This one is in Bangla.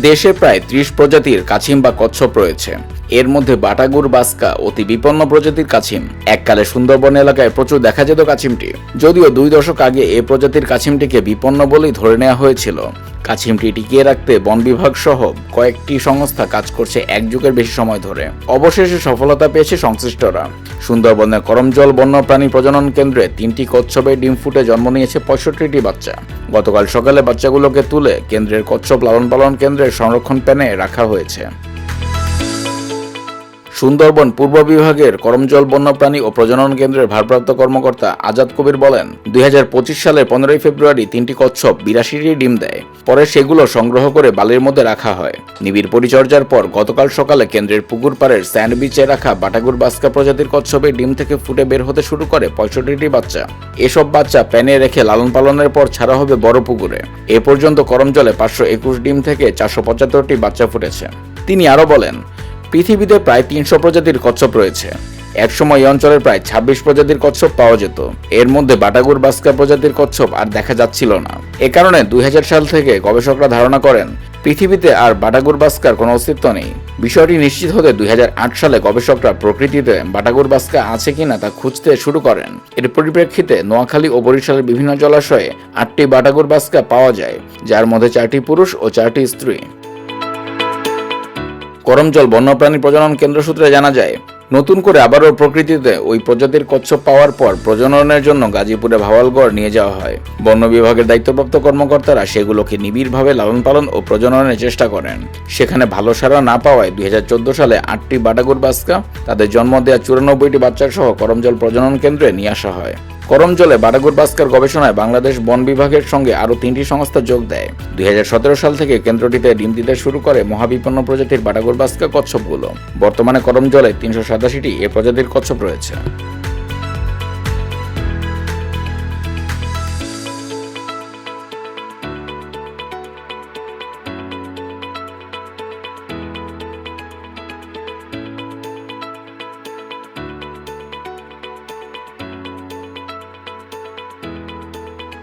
দেশে প্রায় ত্রিশ প্রজাতির কাছিম বা কচ্ছপ রয়েছে। এর মধ্যে বাটাগুর বাস্কা অতি বিপন্ন প্রজাতির কাছিম। এককালে সুন্দরবন এলাকায় প্রচুর দেখা যেত কাছিমটি। যদিও দুই দশক আগে এ প্রজাতির কাছিমটিকে বিপন্ন বলেই ধরে নেওয়া হয়েছিল। কাছিমটি টিকিয়ে রাখতে বন বিভাগ সহ কয়েকটি সংস্থা কাজ করছে এক যুগের বেশি সময় ধরে। অবশেষে সফলতা পেয়েছে সংশ্লিষ্টরা। সুন্দরবনের করমজল বন্যপ্রাণী প্রজনন কেন্দ্রে তিনটি কচ্ছপের ডিম ফুটে জন্ম নিয়েছে পঁয়ষট্টিটি বাচ্চা। গতকাল সকালে বাচ্চাগুলোকে তুলে কেন্দ্রের কচ্ছপ লালন পালন কেন্দ্রের সংরক্ষণ প্যানে রাখা হয়েছে। সুন্দরবন পূর্ব বিভাগের করমজল বন্যপ্রাণী ও প্রজনন কেন্দ্রের ভারপ্রাপ্ত কর্মকর্তা আজাদ কবির বলেন, দুই হাজার পঁচিশ সালের পনেরোই ফেব্রুয়ারি তিনটি কচ্ছপ বিরাশিটি ডিম দেয়। পরে সেগুলো সংগ্রহ করে বালির মধ্যে রাখা হয়। নিবিড় পরিচর্যার পর গতকাল সকালে কেন্দ্রের পুকুর পাড়ের স্যান্ড বিচে রাখা বাটাগুর বাস্কা প্রজাতির কচ্ছপের ডিম থেকে ফুটে বের হতে শুরু করে পঁয়ষট্টিটি বাচ্চা। এসব বাচ্চা প্যানে রেখে লালন পালনের পর ছাড়া হবে বড় পুকুরে। এ পর্যন্ত করমজলে পাঁচশো একুশ ডিম থেকে চারশো পঁচাত্তরটি বাচ্চা ফুটেছে। তিনি আরও বলেন পৃথিবীতে প্রায় তিনশো প্রজাতির কচ্ছপ রয়েছে। একসময় এই অঞ্চলের প্রায় ছাব্বিশ প্রজাতির কচ্ছপ পাওয়া যেত। এর মধ্যে বাটাগুর বাস্কা প্রজাতির কচ্ছপ আর দেখা যাচ্ছিল না। এ কারণে দুই হাজার সাল থেকে গবেষকরা ধারণা করেন, পৃথিবীতে আর বাটাগুর বাস্কার কোনো অস্তিত্ব নেই। বিষয়টি নিশ্চিত হতে দুই হাজার আট সালে গবেষকরা প্রকৃতিতে বাটাগুর বাস্কা আছে কিনা তা খুঁজতে শুরু করেন। এর পরিপ্রেক্ষিতে নোয়াখালী ও বরিশালের বিভিন্ন জলাশয়ে আটটি বাটাগুর বাস্কা পাওয়া যায়, যার মধ্যে চারটি পুরুষ ও চারটি স্ত্রী। করমজল বন্যপ্রাণী প্রজনন কেন্দ্র সূত্রে জানা যায়, নতুন করে আবারও প্রকৃতিতে ওই প্রজাতির কচ্ছপ পাওয়ার পর প্রজননের জন্য গাজীপুরে ভাওয়ালগড় নিয়ে যাওয়া হয়। বন্য বিভাগের দায়িত্বপ্রাপ্ত কর্মকর্তারা সেগুলোকে নিবিড়ভাবে লালন পালন ও প্রজননের চেষ্টা করেন। সেখানে ভালো সারা না পাওয়ায় দুই হাজার চোদ্দ সালে আটটি বাটাগুর বাস্কা, তাদের জন্ম দেওয়া চুরানব্বইটি বাচ্চা সহ করমজল প্রজনন কেন্দ্রে নিয়ে আসা হয়। করমজলে বাডাগুর বাস্কার গবেষণায় বাংলাদেশ বন বিভাগের সঙ্গে আরও তিনটি সংস্থা যোগ দেয়। দুই হাজার সতেরো সাল থেকে কেন্দ্রটিতে ডিম দিতে শুরু করে মহাবিপন্ন প্রজাতির বাডাগুর বাস্কা কচ্ছপগুলো। বর্তমানে করমজলে তিনশো সাতাশিটি এ প্রজাতির কচ্ছপ রয়েছে।